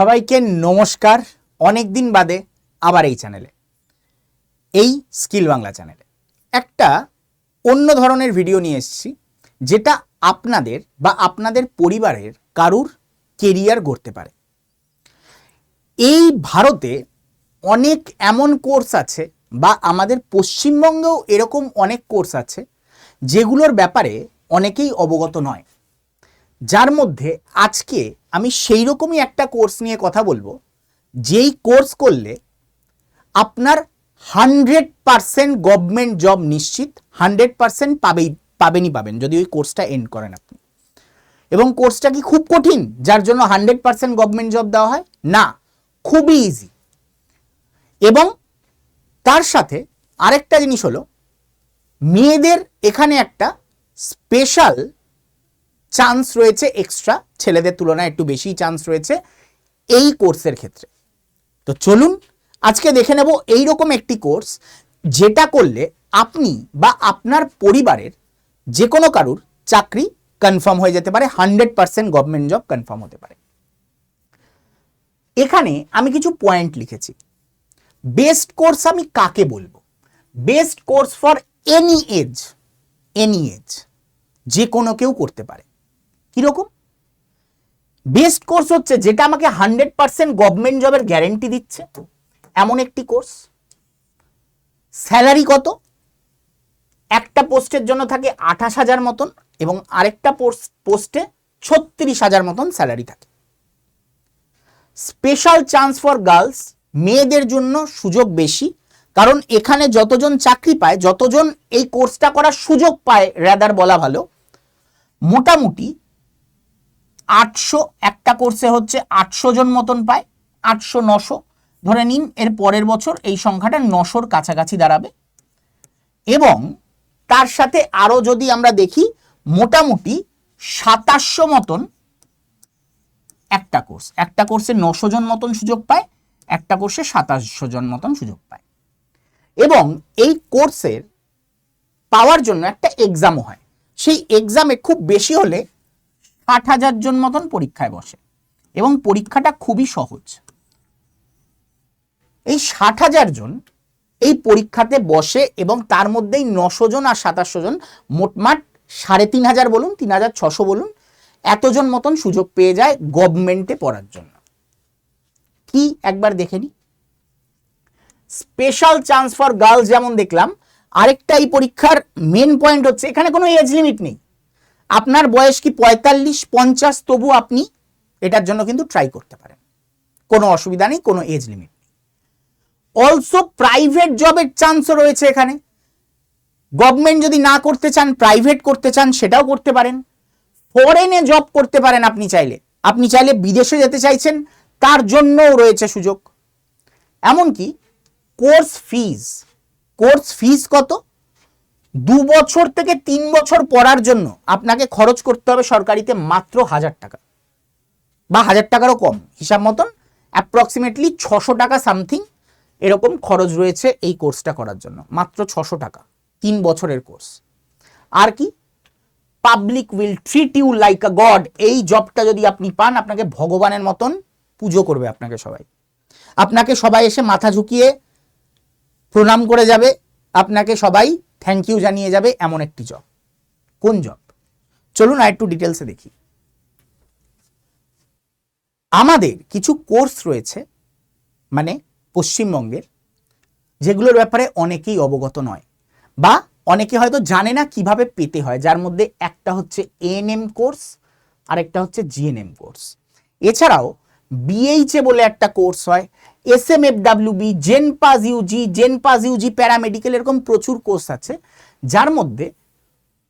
সবাইকে নমস্কার। অনেক দিন বাদে আবার এই চ্যানেলে। এই স্কিল বাংলা চ্যানেলে। একটা অন্য ধরনের ভিডিও নিয়ে এসেছি, যেটা আপনাদের বা আপনাদের পরিবারের কারুর কেরিয়ার গড়তে পারে। এই ভারতে অনেক এমন কোর্স আছে বা আমাদের পশ্চিমবঙ্গেও এরকম অনেক কোর্স আছে, যেগুলোর ব্যাপারে অনেকেই অবগত নয়। যার মধ্যে আজকে আমি সেই রকমই একটা কোর্স নিয়ে কথা বলব, যেই কোর্স করলে আপনার হান্ড্রেড পারসেন্ট গভর্নমেন্ট জব নিশ্চিত হান্ড্রেড পারসেন্ট পাবেই, পাবেনই পাবেন, যদি ওই কোর্সটা এন্ড করেন আপনি। এবং কোর্সটা কি খুব কঠিন, যার জন্য হান্ড্রেড পারসেন্ট গভর্নমেন্ট জব দেওয়া হয়? না, খুবই ইজি এবং তার সাথে আরেকটা জিনিস হলো, মেয়েদের এখানে একটা স্পেশাল চান্স রয়েছে এক্সট্রা ছেলেদের তুলনায় একটু বেশি চান্স রয়েছে এই কোর্সের ক্ষেত্রে। তো চলুন, আজকে দেখে নেব এই রকম একটি কোর্স যেটা করলে আপনি বা আপনার পরিবারের যে কোনো কারুর চাকরি কনফার্ম হয়ে যেতে পারে hundred percent government job confirm হতে পারে। এখানে আমি কিছু পয়েন্ট লিখেছি। বেস্ট কোর্স আমি কাকে বলব? Best course for any age any age যে কোনো কেউ করতে পারে। কীরকম? বেস্ট কোর্স হচ্ছে যেটা আমাকে হান্ড্রেড পার্সেন্ট গভর্নমেন্ট জবের গ্যারেন্টি দিচ্ছে। এমন একটি কোর্স স্যালারি কত? একটা পোস্টের জন্য থাকে আঠাশ হাজার মতন এবং আরেকটা পোস্টে ছত্রিশ হাজার মতন স্যালারি থাকে। স্পেশাল চান্স ফর গার্লস মেয়েদের জন্য সুযোগ বেশি, কারণ এখানে যতজন চাকরি পায়, যতজন এই কোর্সটা করার সুযোগ পায় রেদার বলা ভালো, মোটামুটি আটশো, একটা কোর্সে হচ্ছে আটশো জন মতন পায়, আটশো, নশো। ধরে নিন, এর পরের বছর এই সংখ্যাটা নশোর কাছাকাছি দাঁড়াবে। এবং তার সাথে আরও যদি আমরা দেখি, মোটামুটি সাতাশশো মতন একটা কোর্স একটা কোর্সে নশো জন মতন সুযোগ পায়, একটা কোর্সে সাতাশশো জন মতন সুযোগ পায়। এবং এই কোর্সের পাওয়ার জন্য একটা এক্সামও হয়। সেই এক্সামে খুব বেশি হলে ষাট হাজার জন মতন পরীক্ষায় বসে। এবং পরীক্ষাটা খুবই সহজ। এই ষাট হাজার জন এই পরীক্ষাতে বসে এবং তার মধ্যেই নশো জন আর সাতাশশো জন মোটমাট সাড়ে তিন হাজার বলুন, তিন হাজার ছশো বলুন এতজন মতন সুযোগ পেয়ে যায় গভর্নমেন্টে পড়ার জন্য। কি একবার দেখে নি? স্পেশাল চান্স ফর গার্লস যেমন দেখলাম, আরেকটা এই পরীক্ষার মেন পয়েন্ট হচ্ছে, এখানে কোনো এজ লিমিট নেই। আপনার বয়স কি পঁয়তাল্লিশ, পঞ্চাশ? তবু আপনি এটার জন্য কিন্তু ট্রাই করতে পারেন। কোনো অসুবিধা নেই, কোনো এজ লিমিট নেই। অলসো প্রাইভেট জবের চান্সও রয়েছে এখানে। গভর্নমেন্ট যদি না করতে চান প্রাইভেট করতে চান, সেটাও করতে পারেন। ফরেনে জব করতে পারেন আপনি চাইলে। আপনি চাইলে বিদেশে যেতে চাইছেন, তার জন্যও রয়েছে সুযোগ। এমনকি কোর্স ফিজ কোর্স ফিজ কত? দু বছর থেকে তিন বছর পড়ার জন্য আপনাকে খরচ করতে হবে সরকারিতে মাত্র হাজার টাকা। বা হাজার টাকারও কম। হিসাব মতন অ্যাপ্রক্সিমেটলি ছশো টাকা সামথিং এরকম খরচ রয়েছে এই কোর্সটা করার জন্য। মাত্র ছশো টাকা। তিন বছরের কোর্স আর কি? Public will treat you like a god এই জবটা যদি আপনি পান, আপনাকে ভগবানের মতন পুজো করবে আপনাকে সবাই। আপনাকে সবাই এসে মাথা ঝুঁকিয়ে প্রণাম করে যাবে। আপনাকে সবাই থ্যাংক ইউ জানিয়ে যাবে এমন একটি জব কোন জব চলুন আর একটু ডিটেলসে দেখি। আমাদের কিছু কোর্স রয়েছে মানে পশ্চিমবঙ্গের, যেগুলোর ব্যাপারে অনেকেই অবগত নয় বা অনেকে হয়তো জানে না কীভাবে পেতে হয়। যার মধ্যে একটা হচ্ছে এএনএম কোর্স আর একটা হচ্ছে জিএনএম কোর্স এছাড়াও বিএইচএ বলে একটা কোর্স হয় S M F W B JENPAS UG JENPAS UG paramedical এরকম প্রচুর কোর্স আছে, যার মধ্যে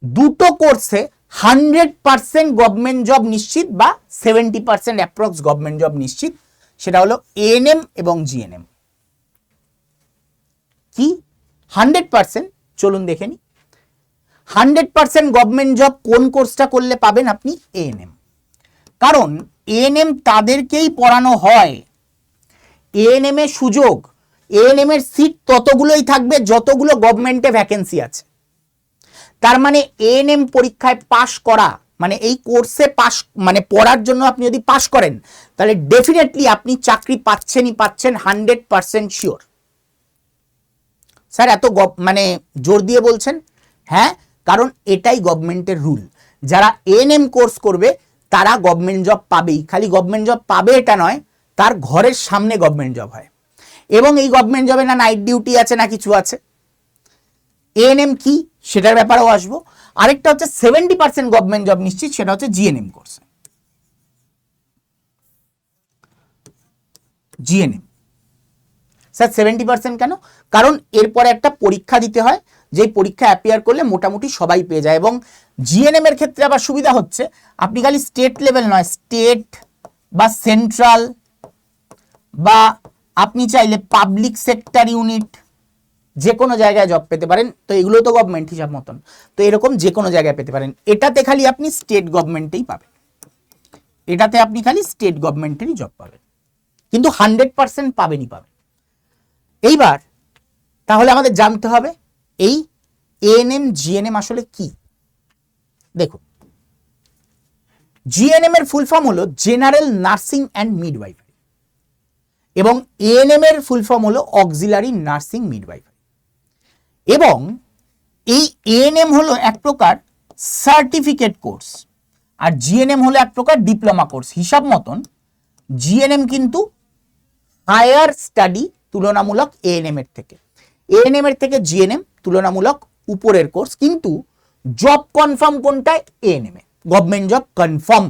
দুটো কোর্সে হান্ড্রেড পার্সেন্ট গভর্নমেন্ট জব নিশ্চিত বা seventy percent approx government job নিশ্চিত, সেটা হলো এএনএম এবং জিএনএম কি? হান্ড্রেড পার্সেন্ট চলুন দেখে নি। হান্ড্রেড পার্সেন্ট গভর্নমেন্ট জব কোন কোর্সটা করলে পাবেন আপনি? এএনএম কারণ এএনএম তাদেরকেই পড়ানো হয় এএনএম এর সুযোগ এএনএম এর সিট ততগুলোই থাকবে যতগুলো গভর্নমেন্টে ভ্যাকেন্সি আছে। তার মানে এএনএম পরীক্ষায় পাশ করা মানে এই কোর্সে পাস মানে পড়ার জন্য আপনি যদি পাস করেন, তাহলে ডেফিনেটলি আপনি চাকরি পাচ্ছেনই পাচ্ছেন হান্ড্রেড পার্সেন্ট শিওর স্যার, এত মানে জোর দিয়ে বলছেন? হ্যাঁ কারণ এটাই গভর্নমেন্টের রুল যারা এএনএম কোর্স করবে, তারা গভর্নমেন্ট জব পাবেই। খালি গভর্নমেন্ট জব পাবে এটা নয় তার ঘরের সামনে গভর্নমেন্ট জব হয়। এবং এই গভর্নমেন্ট জবে না নাইট ডিউটি আছে, না কিছু আছে। এএনএম কি? সেটার ব্যাপারেও আসব। আরেকটা হচ্ছে সেভেন্টি পার্সেন্ট গভর্নমেন্ট জব নিশ্চিত, সেটা হচ্ছে GNM course GNM sir seventy percent কেন? কারণ এরপরে একটা পরীক্ষা দিতে হয়, যেই পরীক্ষা অ্যাপিয়ার করলে মোটামুটি সবাই পেয়ে যায়। এবং জিএনএম এর ক্ষেত্রে আবার সুবিধা হচ্ছে, আপনি খালি স্টেট লেভেল নয় স্টেট বা সেন্ট্রাল বা আপনি চাইলে পাবলিক সেক্টর ইউনিট যে কোনো জায়গায় জব পেতে পারেন, তো এগুলো তো গভর্নমেন্ট হিসাব মতন। তো এরকম যে কোনো জায়গায় পেতে পারেন। এটাতে খালি আপনি স্টেট গভর্নমেন্টেই পাবেন। এটাতে আপনি খালি স্টেট গভর্নমেন্টেরই জব পাবেন। কিন্তু হান্ড্রেড পার্সেন্ট পাবেনই পাবেন। এইবার তাহলে আমাদের জানতে হবে, এই এএনএম জিএনএম আসলে কি? দেখুন জিএনএম এর ফুল ফর্ম হলো জেনারেল নার্সিং অ্যান্ড মিডওয়াইফারি এবং এএনএম এর ফুল ফর্ম হলো অক্সিলারি নার্সিং মিডওয়াইফারি এবং এই এএনএম হলো এক প্রকার সার্টিফিকেট কোর্স আর জিএনএম হলো এক প্রকার ডিপ্লোমা কোর্স হিসাব মতন জিএনএম কিন্তু হায়ার স্টাডি তুলনামূলক এএনএম এর থেকে। এএনএম এর থেকে জিএনএম তুলনামূলক উপরের কোর্স কিন্তু জব কনফার্ম কোনটায়? এএনএম এ। Government job confirm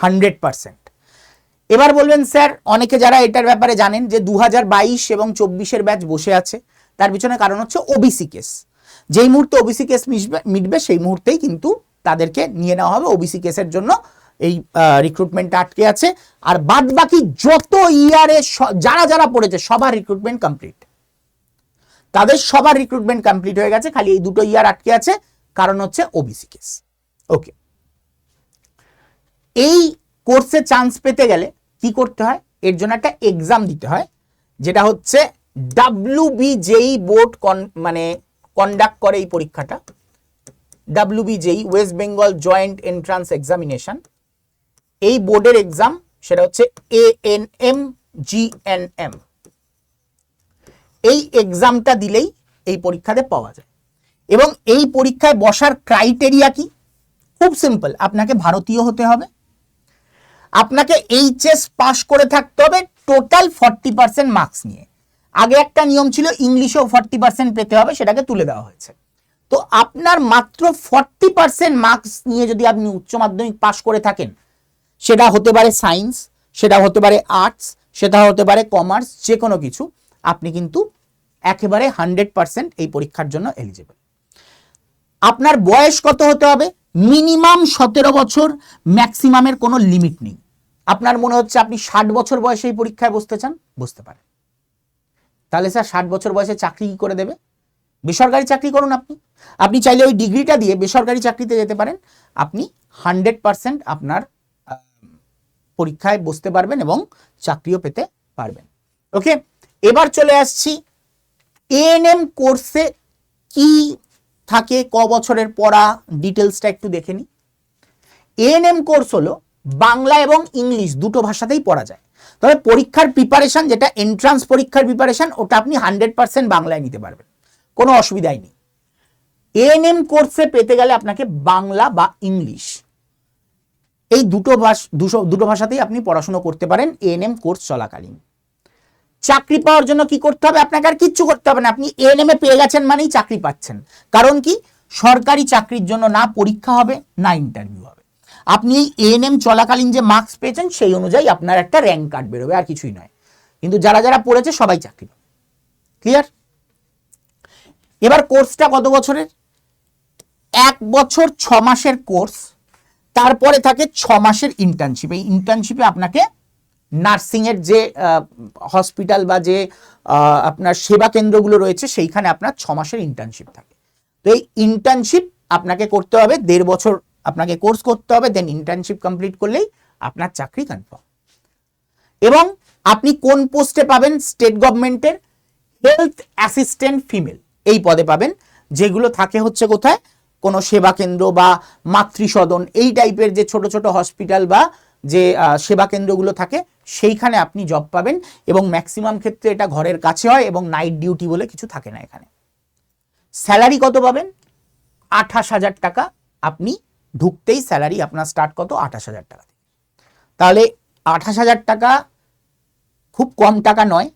hundred percent এবার বলবেন, স্যার, অনেকে যারা এটার ব্যাপারে জানেন যে দু হাজার বাইশ এবং চব্বিশের ব্যাচ বসে আছে, তার পিছনে কারণ হচ্ছে ওবিসি কেস যেই মুহূর্তে ওবিসি কেস মিটবে, সেই মুহূর্তেই কিন্তু তাদেরকে নিয়ে নেওয়া হবে ওবিসি কেসের জন্য এই রিক্রুটমেন্ট আটকে আছে। আর বাদ বাকি যত ইয়ারে যারা যারা পড়েছে, সবার রিক্রুটমেন্ট কমপ্লিট তাদের সবার রিক্রুটমেন্ট কমপ্লিট হয়ে গেছে, খালি এই দুটো ইয়ার আটকে আছে, কারণ হচ্ছে ওবিসি কেস ওকে এই কোর্সে চান্স পেতে গেলে কি করতে হয়? এর জন্য একটা এক্সাম দিতে হয়, যেটা হচ্ছে ডাব্লিউবিজেই বোর্ড মানে কন্ডাক্ট করে এই পরীক্ষাটা। WBJEE West Bengal joint entrance examination এই বোর্ডের এক্সাম সেটা হচ্ছে A N M G N M এই এক্সামটা দিলেই এই পরীক্ষাতে পাওয়া যায়। এবং এই পরীক্ষায় বসার ক্রাইটেরিয়া কি? খুব সিম্পল আপনাকে ভারতীয় হতে হবে। আপনাকে এইচএস পাস করে থাকতে হবে টোটাল ফর্টি পার্সেন্ট মার্কস নিয়ে। আগে একটা নিয়ম ছিল ইংলিশেও ফর্টি পার্সেন্ট পেতে হবে, সেটাকে তুলে দেওয়া হয়েছে। তো আপনার মাত্র ফর্টি পার্সেন্ট মার্কস নিয়ে যদি আপনি উচ্চ মাধ্যমিক পাস করে থাকেন, সেটা হতে পারে সায়েন্স সেটা হতে পারে আর্টস সেটা হতে পারে কমার্স যে কোনো কিছু, আপনি কিন্তু একেবারে হান্ড্রেড পার্সেন্ট এই পরীক্ষার জন্য এলিজিবল আপনার বয়স কত হতে হবে? মিনিমাম সতেরো বছর, ম্যাক্সিমামের কোনো লিমিট নেই। আপনার মনে হচ্ছে আপনি ষাট বছর বয়সে এই পরীক্ষায় বসতে চান? বসতে পারেন। তাহলে স্যার, ষাট বছর বয়সে চাকরি কি করে দেবে? বেসরকারি চাকরি করুন আপনি। আপনি চাইলে ওই ডিগ্রিটা দিয়ে বেসরকারি চাকরিতে যেতে পারেন। আপনি হান্ড্রেড পার্সেন্ট আপনার পরীক্ষায় বসতে পারবেন এবং চাকরিও পেতে পারবেন। ওকে? এবার চলে আসছি এএনএম কোর্সে কি থাকে, ক বছরের পড়া ডিটেলসটা একটু দেখে নিই এএনএম কোর্স হলো বাংলা এবং ইংলিশ দুটো ভাষাতেই পড়া যায়। তবে পরীক্ষার প্রিপারেশন যেটা এন্ট্রান্স পরীক্ষার প্রিপারেশন ওটা আপনি হান্ড্রেড পার্সেন্ট বাংলায় নিতে পারবেন। কোনো অসুবিধাই নেই। এএনএম কোর্সে পেতে গেলে আপনাকে বাংলা বা ইংলিশ এই দুটো ভাষ দুশো দুটো ভাষাতেই আপনি পড়াশুনো করতে পারেন। এএনএম কোর্স চলাকালীন। চাকরি পাওয়ার জন্য কি করতে হবে? আপনাকে আর কিচ্ছু করতে হবে না। আপনি এএনএম পেয়ে গেছেন মানেই চাকরি পাচ্ছেন। কারণ কি? সরকারি চাকরির জন্য না পরীক্ষা হবে, না ইন্টারভিউ হবে। আপনি এই এএনএম চলাকালীন যে মার্কস পেয়েছেন, সেই অনুযায়ী আপনার একটা র্যাঙ্ক কার্ড বেরোবে, আর কিছুই নয়। কিন্তু যারা যারা পড়েছে, সবাই চাকরি পাবে। ক্লিয়ার এবার কোর্সটা কত বছরের? এক বছর ছ মাসের কোর্স তারপরে থাকে ছ মাসের ইন্টার্নশিপ এই ইন্টার্নশিপে আপনাকে নার্সিংয়ের যে হসপিটাল বা যে আপনার সেবা কেন্দ্রগুলো রয়েছে, সেইখানে আপনার ছ মাসের ইন্টার্নশিপ থাকে। তো এই ইন্টার্নশিপ আপনাকে করতে হবে, দেড় বছর আপনাকে কোর্স করতে হবে দেন ইন্টার্নশিপ কমপ্লিট করলেই আপনার চাকরি কনফার্ম এবং আপনি কোন পোস্টে পাবেন? স্টেট গভর্নমেন্টের হেলথ অ্যাসিস্ট্যান্ট ফিমেল এই পদে পাবেন, যেগুলো থাকে হচ্ছে কোথায়? কোনো সেবা কেন্দ্র বা মাতৃসদন, এই টাইপের যে ছোট ছোট হসপিটাল বা যে সেবা কেন্দ্রগুলো থাকে, সেইখানে আপনি জব পাবেন এবং ম্যাক্সিমাম ক্ষেত্রে এটা ঘরের কাছে হয় এবং নাইট ডিউটি বলে কিছু থাকে না এখানে। স্যালারি কত পাবেন? আঠাশ হাজার টাকা। আপনি ঢুকতেই স্যালারি আপনার স্টার্ট কত? আঠাশ হাজার টাকা তাহলে আঠাশ হাজার টাকা খুব কম টাকা নয়।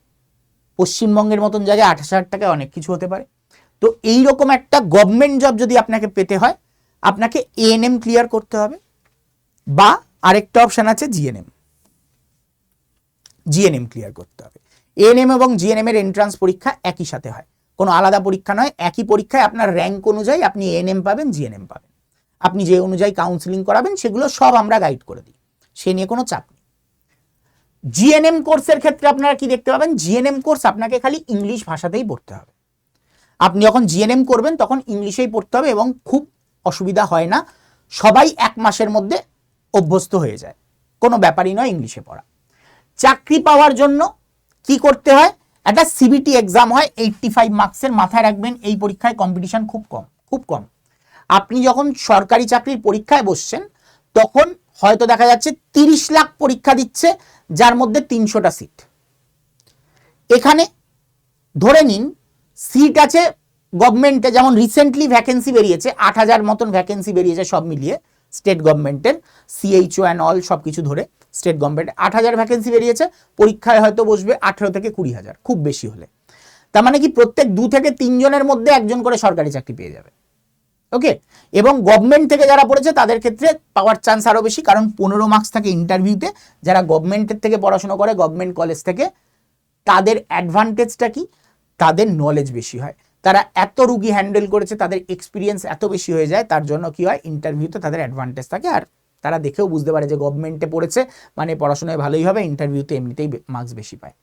পশ্চিমবঙ্গের মতন জায়গায় আঠাশ হাজার টাকায় অনেক কিছু হতে পারে। তো এই রকম একটা গভর্নমেন্ট জব যদি আপনাকে পেতে হয়, আপনাকে এএনএম ক্লিয়ার করতে হবে বা আরেকটা অপশন আছে জিএনএম জিএনএম ক্লিয়ার করতে হবে। এএনএম এবং জিএনএম এর এন্ট্রান্স পরীক্ষা একই সাথে হয়। কোনো আলাদা পরীক্ষা নয়, একই পরীক্ষায় আপনার র্যাঙ্ক অনুযায়ী আপনি এএনএম পাবেন জিএনএম পাবেন। আপনি যে অনুযায়ী কাউন্সিলিং করাবেন, সেগুলো সব আমরা গাইড করে দিই। সে নিয়ে কোনো চাপ নেই। জিএনএম কোর্সের ক্ষেত্রে আপনারা কি দেখতে পাবেন? জিএনএম কোর্স আপনাকে খালি ইংলিশ ভাষাতেই পড়তে হবে। আপনি যখন জিএনএম করবেন, তখন ইংলিশেই পড়তে হবে এবং খুব অসুবিধা হয় না। সবাই এক মাসের মধ্যে অভ্যস্ত হয়ে যায়। কোনো ব্যাপারই নয় ইংলিশে পড়া। চাকরি পাওয়ার জন্য কি করতে হয়? একটা সিবিটি এক্সাম হয় এইটটি ফাইভ মার্কসের মাথায় রাখবেন, এই পরীক্ষায় কম্পিটিশন খুব কম খুব কম। আপনি যখন সরকারি চাকরির পরীক্ষায় বসছেন, তখন হয়তো দেখা যাচ্ছে তিরিশ লাখ পরীক্ষা দিচ্ছে, যার মধ্যে তিনশোটা সিট এখানে ধরে নিন সিট আছে গভর্নমেন্টে যেমন রিসেন্টলি ভ্যাকেন্সি বেরিয়েছে, আট হাজার মতন ভ্যাকেন্সি বেরিয়েছে সব মিলিয়ে স্টেট গভর্নমেন্টের সিএইচও অ্যান্ড অল সব কিছু ধরে স্টেট গভর্নমেন্ট। আট হাজার ভ্যাকেন্সি বেরিয়েছে, পরীক্ষায় হয়তো বসবে আঠেরো থেকে কুড়ি হাজার, খুব বেশি হলে। তার মানে কি প্রত্যেক দু থেকে তিনজনের মধ্যে একজন করে সরকারি চাকরি পেয়ে যাবে। ওকে এবং গভর্নমেন্ট থেকে যারা পড়েছে, তাদের ক্ষেত্রে পাওয়ার চান্স আরও বেশি, কারণ পনেরো মার্কস থাকে ইন্টারভিউতে যারা গভর্নমেন্টের থেকে পড়াশোনা করে গভর্নমেন্ট কলেজ থেকে, তাদের অ্যাডভান্টেজটা কি? তাদের নলেজ বেশি হয়। তারা এত রুগী হ্যান্ডেল করেছে, তাদের এক্সপিরিয়েন্স এত বেশি হয়ে যায়, তার জন্য কি হয় ইন্টারভিউতে তাদের অ্যাডভান্টেজ থাকে। আর তারা দেখেও বুঝতে পারে যে গভর্নমেন্টে পড়েছে মানে পড়াশোনায় ভালোই হবে ইন্টারভিউতে এমনিতেই মার্কস বেশি পায়।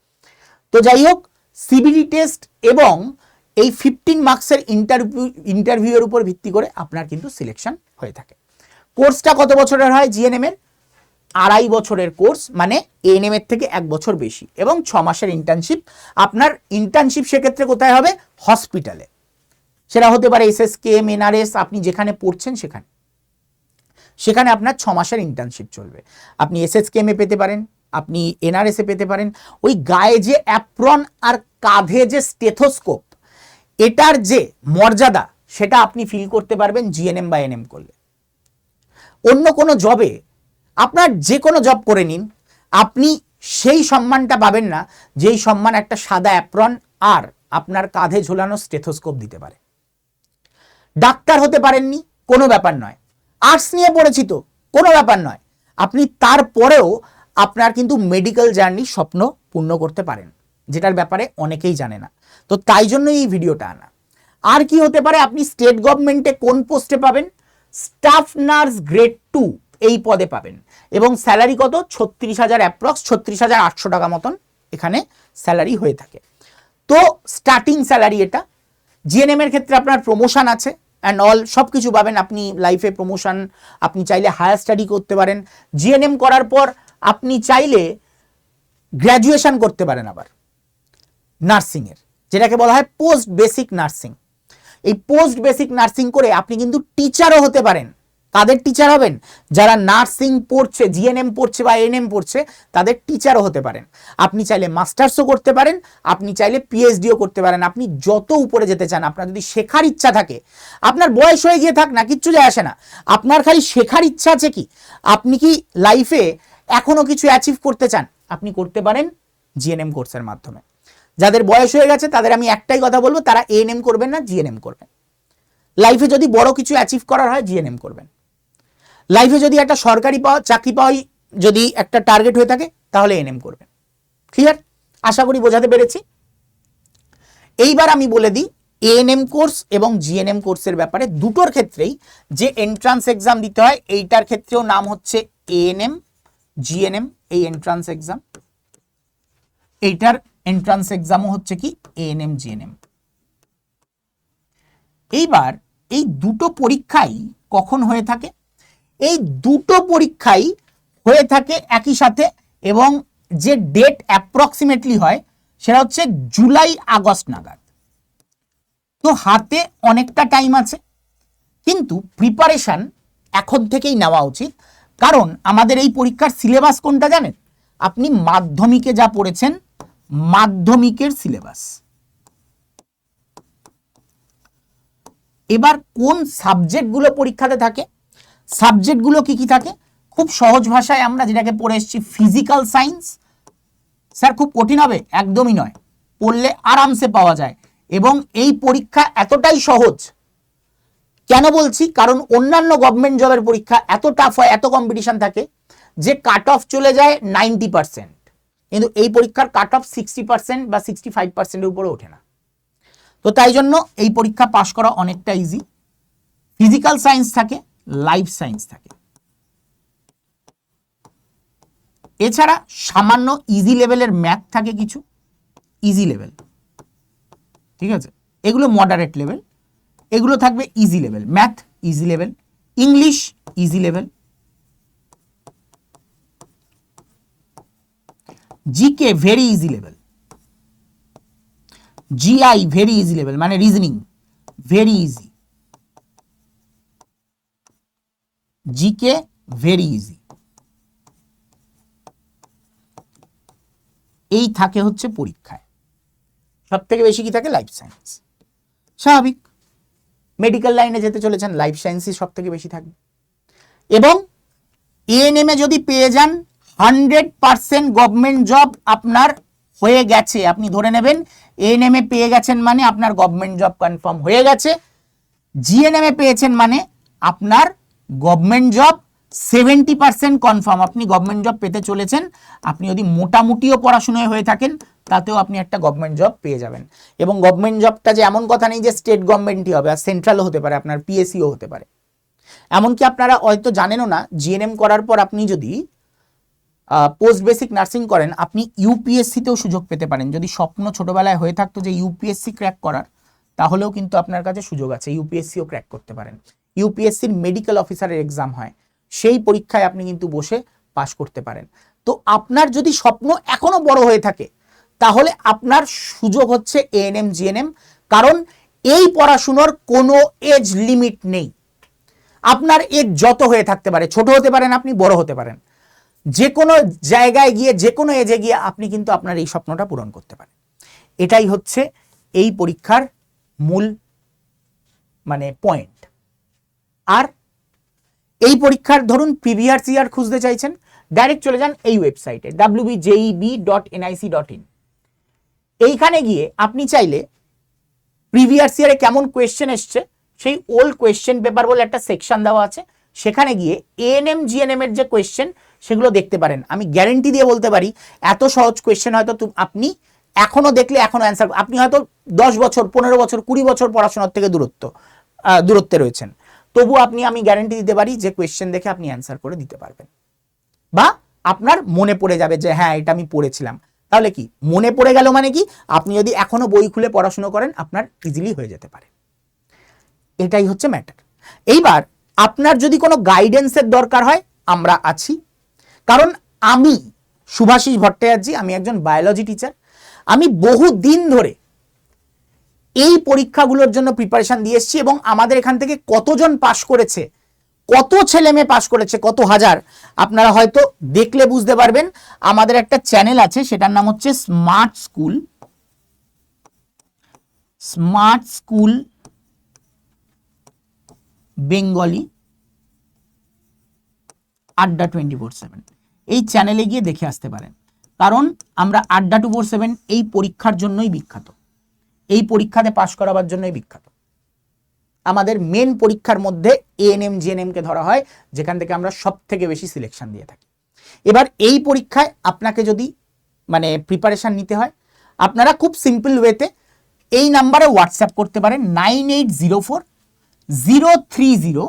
তো যাই হোক সিবিডি টেস্ট এবং এই ফিফটিন মার্কসের ইন্টারভিউ ইন্টারভিউয়ের উপর ভিত্তি করে আপনার কিন্তু সিলেকশন হয়ে থাকে। কোর্সটা কত বছরের হয় জিএনএম এর? আড়াই বছরের কোর্স মানে এএনএম এর থেকে এক বছর বেশি, এবং ছ মাসের ইন্টার্নশিপ আপনার ইন্টার্নশিপ সেক্ষেত্রে কোথায় হবে? হসপিটালে সেটা হতে পারে এসএসকেএম এনআরএস আপনি যেখানে পড়ছেন সেখানে। সেখানে আপনার ছ মাসের ইন্টার্নশিপ চলবে। আপনি এসএসকেএম পেতে পারেন, আপনি এনআরএস পেতে পারেন। ওই গায়ে যে অ্যাপ্রন আর কাঁধে যে স্টেথোস্কোপ এটার যে মর্যাদা, সেটা আপনি ফিল করতে পারবেন জিএনএম বা এনএম করলে। অন্য কোনো জবে আপনার যে কোনো জব করে নিন, আপনি সেই সম্মানটা পাবেন না, যেই সম্মান একটা সাদা অ্যাপ্রন আর আপনার কাঁধে ঝোলানো স্টেথোস্কোপ দিতে পারে। ডাক্তার হতে পারেননি, কোনো ব্যাপার নয়। আর্টস নিয়ে পড়েছি তো, কোনো ব্যাপার নয়। আপনি তারপরেও আপনার কিন্তু মেডিকেল জার্নি স্বপ্ন পূর্ণ করতে পারেন, যেটার ব্যাপারে অনেকেই জানে না। তো তাই জন্য এই ভিডিওটা আনা। আর কি হতে পারে, আপনি স্টেট গভর্নমেন্টে কোন পোস্টে পাবেন? স্টাফ নার্স গ্রেড টু এই পদে পাবেন। এবং স্যালারি কত? ছত্রিশ হাজার অ্যাপ্রক্স, ছত্রিশ হাজার আটশো টাকা মতন এখানে স্যালারি হয়ে থাকে। তো স্টার্টিং স্যালারি এটা। জিএনএম এর ক্ষেত্রে আপনার প্রমোশন আছে অ্যান্ড অল সব কিছু পাবেন। আপনি লাইফে প্রমোশন আপনি চাইলে হায়ার স্টাডি করতে পারেন। জিএনএম করার পর আপনি চাইলে গ্র্যাজুয়েশন করতে পারেন আবার নার্সিংয়ের যেটাকে বলা হয় পোস্ট বেসিক নার্সিং এই পোস্ট বেসিক নার্সিং করে আপনি কিন্তু টিচারও হতে পারেন। কাদের টিচার হবেন? যারা নার্সিং পড়ছে জিএনএম পড়ছে বা এনএম পড়ছে, তাদের টিচারও হতে পারেন। আপনি চাইলে মাস্টার্সও করতে পারেন, আপনি চাইলে পিএইচডিও করতে পারেন। আপনি যত উপরে যেতে চান, আপনার যদি শেখার ইচ্ছা থাকে, আপনার বয়স হয়ে গিয়ে থাক না, কিচ্ছু যায় আসে না। আপনার খালি শেখার ইচ্ছা আছে কি? আপনি কি লাইফে এখনও কিছু অ্যাচিভ করতে চান? আপনি করতে পারেন জিএনএম কোর্সের মাধ্যমে। যাদের বয়স হয়ে গেছে, তাদের আমি একটাই কথা বলব, তারা এএনএম করবেন না জিএনএম করবেন। লাইফে যদি বড় কিছু অ্যাচিভ করার হয় জিএনএম করবেন। লাইফে যদি একটা সরকারি পাওয়া, চাকরি পাওয়াই যদি একটা টার্গেট হয়ে থাকে, তাহলে এনএম করবেন ক্লিয়ার আশা করি বোঝাতে পেরেছি। এইবার আমি বলে দিই এএনএম কোর্স এবং জিএনএম কোর্সের ব্যাপারে দুটোর ক্ষেত্রেই যে এন্ট্রান্স এক্সাম দিতে হয়, এইটার ক্ষেত্রেও নাম হচ্ছে এএনএম জিএনএম এই এন্ট্রান্স এক্সাম এইটার এন্ট্রান্স এক্সামও হচ্ছে কি? এএনএম জিএনএম এইবার এই দুটো পরীক্ষাই কখন হয়ে থাকে? এই দুটো পরীক্ষাই হয়ে থাকে একই সাথে এবং যে ডেট অ্যাপ্রক্সিমেটলি হয় সেটা হচ্ছে জুলাই আগস্ট নাগাদ। তো হাতে অনেকটা টাইম আছে, কিন্তু প্রিপারেশন এখন থেকেই নেওয়া উচিত। কারণ আমাদের এই পরীক্ষার সিলেবাস কোনটা জানেন? আপনি মাধ্যমিকে যা পড়েছেন, মাধ্যমিকের সিলেবাস এবার কোন সাবজেক্টগুলো পরীক্ষাতে থাকে? সাবজেক্টগুলো কি কি থাকে? খুব সহজ ভাষায় আমরা যেটাকে পড়ে এসেছি ফিজিক্যাল সায়েন্স স্যার খুব কঠিন হবে, একদমই নয়। পড়লে আরামসে পাওয়া যায় এবং এই পরীক্ষা এতটাই সহজ। কেন বলছি? কারণ অন্যান্য গভর্নমেন্ট জবের পরীক্ষা এত টাফ হয়, এত কম্পিটিশন থাকে যে কাট অফ চলে যায় নাইনটি পার্সেন্ট কিন্তু এই পরীক্ষার কাট অফ সিক্সটি পার্সেন্ট বা সিক্সটি ফাইভ পার্সেন্টের উপরে ওঠে না। তো তাই জন্য এই পরীক্ষা পাশ করা অনেকটা ইজি ফিজিক্যাল সায়েন্স থাকে লাইফ সায়েন্স থাকে। এছাড়া সামান্য ইজি লেভেলের ম্যাথ থাকে কিছু ইজি লেভেল ঠিক আছে? এগুলো মডারেট লেভেল এগুলো থাকবে easy level math easy level English easy level GK very easy level GI very easy level মানে reasoning very easy GK very easy এই থাকে হচ্ছে পরীক্ষায়। সব থেকে বেশি কি থাকে? লাইফ সায়েন্স স্বাভাবিক। মেডিকেল লাইনে যেতে চলেছেন লাইফ সায়েন্সই সব থেকে বেশি থাকবে। এবং এএনএমে যদি পেয়ে যান হান্ড্রেড পারসেন্ট গভর্নমেন্ট জব আপনার হয়ে গেছে। আপনি ধরে নেবেন এএনএমে পেয়ে গেছেন মানে আপনার গভর্নমেন্ট জব কনফার্ম হয়ে গেছে। জিএনএমে পেয়েছেন মানে আপনার government job seventy percent confirm আপনি গভর্নমেন্ট জব পেতে চলেছেন, আপনি যদি মোটামুটিও পড়াশোনায় হয়ে থাকেন, তাতেও আপনি একটা গভর্নমেন্ট জব পেয়ে যাবেন। এবং গভর্নমেন্ট জবটা যে এমন কথা নেই যে স্টেট গভর্নমেন্টই হবে, আর সেন্ট্রালও হতে পারে, আপনার পিএসসিও হতে পারে। এমনকি আপনারা হয়তো জানেনও না জিএনএম করার পর আপনি যদি পোস্ট বেসিক নার্সিং করেন, আপনি ইউপিএসসিতেও সুযোগ পেতে পারেন। যদি স্বপ্ন ছোটবেলায় হয়ে থাকতো যে ইউপিএসসি ক্র্যাক করার, তাহলেও কিন্তু আপনার কাছে সুযোগ আছে ইউপিএসসিও ক্র্যাক করতে পারেন। ইউপিএসসির মেডিকেল অফিসারের এক্সাম হয়। সেই পরীক্ষায় আপনি কিন্তু বসে পাশ করতে পারেন। তো আপনার যদি স্বপ্ন এখনও বড় হয়ে থাকে, তাহলে আপনার সুযোগ হচ্ছে এএনএম জিএনএম কারণ এই পড়াশুনোর কোনো এজ লিমিট নেই। আপনার এজ যত হয়ে থাকতে পারে, ছোট হতে পারেন আপনি, বড় হতে পারেন। যে কোনো জায়গায় গিয়ে যে কোনো এজে গিয়ে আপনি কিন্তু আপনার এই স্বপ্নটা পূরণ করতে পারেন। এটাই হচ্ছে এই পরীক্ষার মূল মানে পয়েন্ট আর এই পরীক্ষার ধরুন প্রিভিয়াস ইয়ার খুঁজতে চাইছেন ডাইরেক্ট চলে যান এই ওয়েবসাইটে WBJEEB dot NIC dot in এইখানে গিয়ে আপনি চাইলে প্রিভিয়াস ইয়ারে কেমন কোয়েশ্চেন এসছে, সেই ওল্ড কোয়েশ্চেন পেপার বলে একটা সেকশন দেওয়া আছে, সেখানে গিয়ে এএনএম জিএনএম এর যে কোয়েশ্চেন সেগুলো দেখতে পারেন। আমি গ্যারেন্টি দিয়ে বলতে পারি, এত সহজ কোয়েশ্চেন হয়তো আপনি এখনও দেখলে এখনও অ্যান্সার আপনি হয়তো দশ বছর, পনেরো বছর, কুড়ি বছর পড়াশোনার থেকে দূরত্ব দূরত্বে রয়েছেন। তবু আপনি, আমি গ্যারেন্টি দিতে পারি যে কোয়েশ্চেন দেখে আপনি অ্যান্সার করে দিতে পারবেন। বা আপনার মনে পড়ে যাবে যে হ্যাঁ এটা আমি পড়েছিলাম। তাহলে কি? মনে পড়ে গেল মানে কি? আপনি যদি এখনও বই খুলে পড়াশুনো করেন, আপনার ইজিলি হয়ে যেতে পারে। এটাই হচ্ছে ম্যাটার এইবার, আপনার যদি কোনো গাইডেন্সের দরকার হয়, আমরা আছি। কারণ আমি সুভাষিস ভট্টাচার্য, আমি একজন বায়োলজি টিচার আমি বহু দিন ধরে এই পরীক্ষাগুলোর জন্য প্রিপারেশন দিয়ে এসেছি এবং আমাদের এখান থেকে কতজন পাশ করেছে, কত ছেলে মেয়ে পাশ করেছে, কত হাজার, আপনারা হয়তো দেখলে বুঝতে পারবেন। আমাদের একটা চ্যানেল আছে, সেটার নাম হচ্ছে smart school smart school Bengali adda twenty four seven এই চ্যানেলে গিয়ে দেখে আসতে পারেন। কারণ আমরা আড্ডা টু ফোর সেভেন এই পরীক্ষার জন্যই বিখ্যাত। এই পরীক্ষাতে পাশ করাবার জন্যই বিখ্যাত। আমাদের মেন পরীক্ষার মধ্যে এএনএম জিএনএমকে ধরা হয়, যেখান থেকে আমরা সব থেকে বেশি সিলেকশন দিয়ে থাকি। এবার এই পরীক্ষায় আপনাকে যদি মানে প্রিপারেশন নিতে হয়, আপনারা খুব সিম্পল ওয়েতে এই নাম্বারে হোয়াটসঅ্যাপ করতে পারেন nine eight zero four zero three zero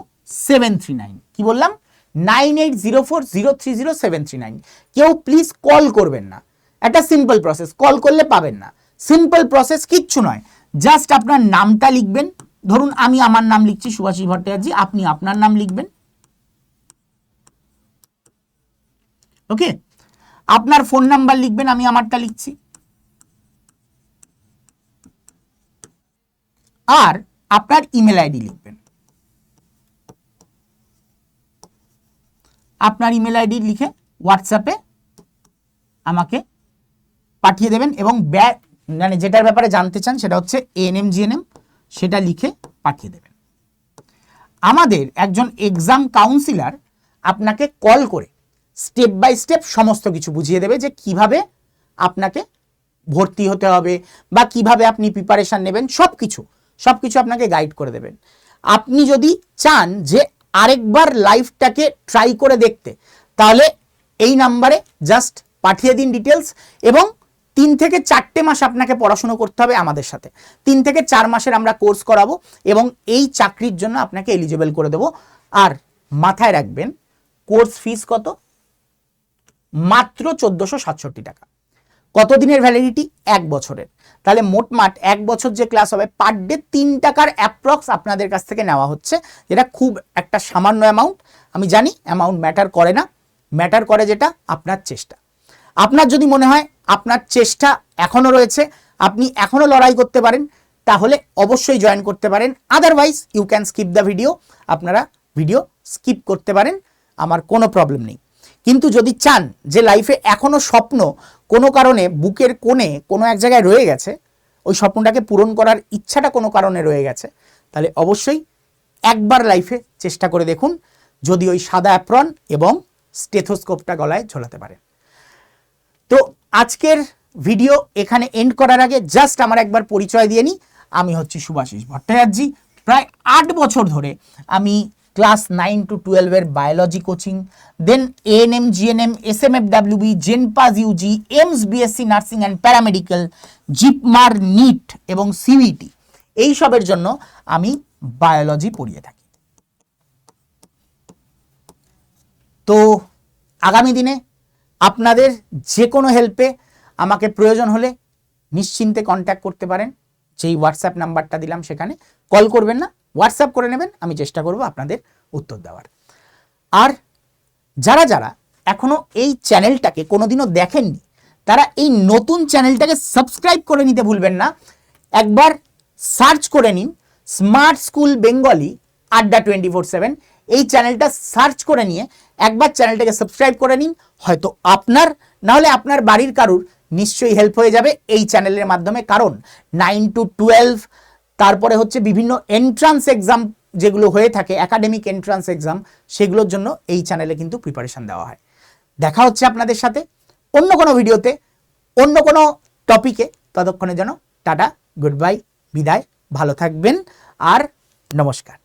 seven three nine. কি বললাম? Nine eight zero four zero three zero seven three nine. কেউ প্লিজ কল করবেন না। একটা সিম্পল প্রসেস কল করলে পাবেন না। সিম্পল প্রসেস কিচ্ছু নয়। জাস্ট আপনার নামটা লিখবেন। ধরুন আমি আমার নাম লিখছি সুভাষী ভট্টাচার্য, আপনি আপনার নাম লিখবেন। ওকে আপনার ফোন নাম্বার লিখবেন, আমি আমারটা লিখছি। আর আপনার ইমেল আইডি লিখবেন। আপনার ইমেল আইডি লিখে হোয়াটসঅ্যাপে আমাকে পাঠিয়ে দেবেন এবং মানে যেটার ব্যাপারে জানতে চান সেটা হচ্ছে এএনএম জিএনএম সেটা লিখে পাঠিয়ে দেবেন। আমাদের একজন এক্সাম কাউন্সিলর আপনাকে কল করে স্টেপ বাই স্টেপ সমস্ত কিছু বুঝিয়ে দেবে যে কীভাবে আপনাকে ভর্তি হতে হবে বা কীভাবে আপনি প্রিপারেশন নেবেন সব কিছু সব কিছু আপনাকে গাইড করে দেবেন। আপনি যদি চান যে আরেকবার লাইফটাকে ট্রাই করে দেখতে, তাহলে এই নাম্বারে জাস্ট পাঠিয়ে দিন ডিটেলস এবং তিন থেকে চারটে মাস আপনাকে পড়াশুনো করতে হবে আমাদের সাথে। তিন থেকে চার মাসের আমরা কোর্স করাবো এবং এই চাকরির জন্য আপনাকে এলিজিবল করে দেবো। আর মাথায় রাখবেন, কোর্স ফিস কত? মাত্র চোদ্দোশো সাতষট্টি টাকা। কত দিনের ভ্যালিডিটি এক বছরের। তাহলে মোটমাট এক বছর যে ক্লাস হবে পার ডে তিন টাকার অ্যাপ্রক্স আপনাদের কাছ থেকে নেওয়া হচ্ছে। যেটা খুব একটা সামান্য অ্যামাউন্ট আমি জানি অ্যামাউন্ট ম্যাটার করে না। ম্যাটার করে যেটা, আপনার চেষ্টা। আপনার যদি মনে হয় আপনার চেষ্টা এখনও রয়েছে, আপনি এখনও লড়াই করতে পারেন, তাহলে অবশ্যই জয়েন করতে পারেন। Otherwise you can skip the video আপনারা ভিডিও স্কিপ করতে পারেন, আমার কোনো প্রবলেম নেই। কিন্তু যদি চান যে লাইফে এখনও স্বপ্ন কোনো কারণে বুকের কোণে কোনো এক জায়গায় রয়ে গেছে, ওই স্বপ্নটাকে পূরণ করার ইচ্ছাটা কোনো কারণে রয়ে গেছে, তাহলে অবশ্যই একবার লাইফে চেষ্টা করে দেখুন, যদি ওই সাদা অ্যাপ্রন এবং স্টেথোস্কোপটা গলায় ঝোলাতে পারেন তো আজকের ভিডিও এখানে এন্ড করার আগে জাস্ট আমার একবার পরিচয় দিয়ে নিই। আমি হচ্ছি সুভাষিস ভট্টাচার্যী। প্রায় আট বছর ধরে আমি ক্লাস নাইন টু টুয়েলভের biology coaching then ANM GNM S M F WB JENPAS UG AIIMS BSc nursing and paramedical JIPMER NEET এবং সিউইটি এইসবের জন্য আমি বায়োলজি পড়িয়ে থাকি। তো আগামী দিনে আপনাদের যে কোনো হেল্পে আমাকে প্রয়োজন হলে নিশ্চিন্তে কন্ট্যাক্ট করতে পারেন। যেই হোয়াটসঅ্যাপ নাম্বারটা দিলাম সেখানে কল করবেন না হোয়াটসঅ্যাপ করে নেবেন, আমি চেষ্টা করব আপনাদের উত্তর দেওয়ার। আর যারা যারা এখনও এই চ্যানেলটাকে কোনোদিনও দেখেননি, তারা এই নতুন চ্যানেলটাকে সাবস্ক্রাইব করে নিতে ভুলবেন না। একবার সার্চ করে নিন smart school Bengali adda twenty four seven এই চ্যানেলটা সার্চ করে নিয়ে একবার চ্যানেলটাকে সাবস্ক্রাইব করে নিন, হয়তো আপনার নাহলে আপনার বাড়ির কারুর নিশ্চয়ই হেল্প হয়ে যাবে এই চ্যানেলের মাধ্যমে। কারণ নাইন টু টুয়েলভ তারপরে হচ্ছে বিভিন্ন এন্ট্রান্স এক্সাম যেগুলো হয়ে থাকে একাডেমিক এন্ট্রান্স এক্সাম সেগুলোর জন্য এই চ্যানেলে কিন্তু প্রিপারেশন দেওয়া হয়। দেখা হচ্ছে আপনাদের সাথে অন্য কোনো ভিডিওতে অন্য কোনো টপিকে ততক্ষণে যেন টাটা গুড বাই বিদায়, ভালো থাকবেন, আর নমস্কার।